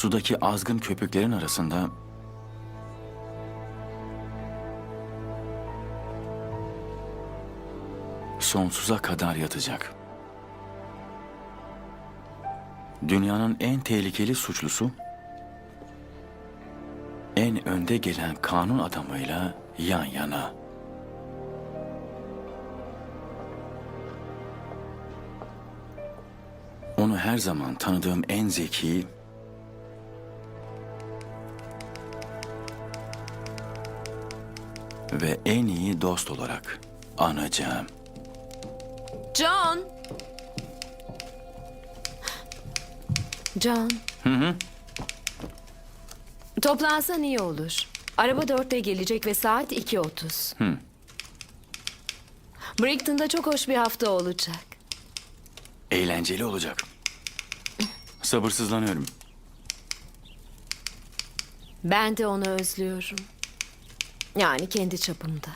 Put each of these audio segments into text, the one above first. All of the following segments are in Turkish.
sudaki azgın köpüklerin arasında sonsuza kadar yatacak. Dünyanın en tehlikeli suçlusu en önde gelen kanun adamıyla yan yana. Onu her zaman tanıdığım en zeki, ve en iyi dost olarak anacağım. John. John. Hı hı. Toplansan iyi olur. Araba dörtte gelecek ve saat 2.30. Hı. Brighton'da çok hoş bir hafta olacak. Eğlenceli olacak. Sabırsızlanıyorum. Ben de onu özlüyorum. Yani kendi çapımda.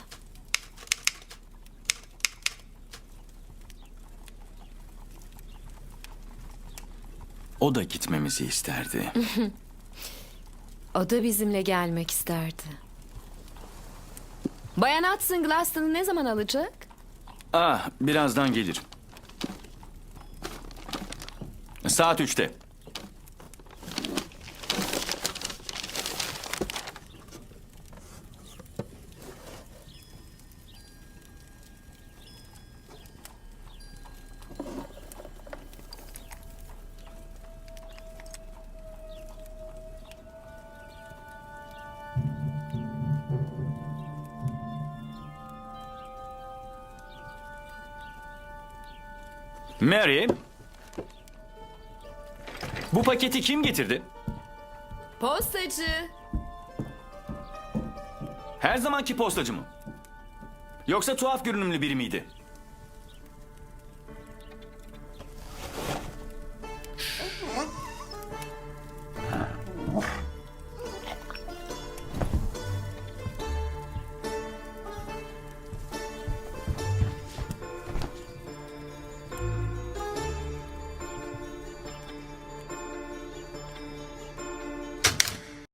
O da gitmemizi isterdi. O da bizimle gelmek isterdi. Bayan Hudson Glaston'ı ne zaman alacak? ah, birazdan gelir. Saat üçte. Mary. Bu paketi kim getirdi? Postacı. Her zamanki postacı mı? Yoksa tuhaf görünümlü biri miydi?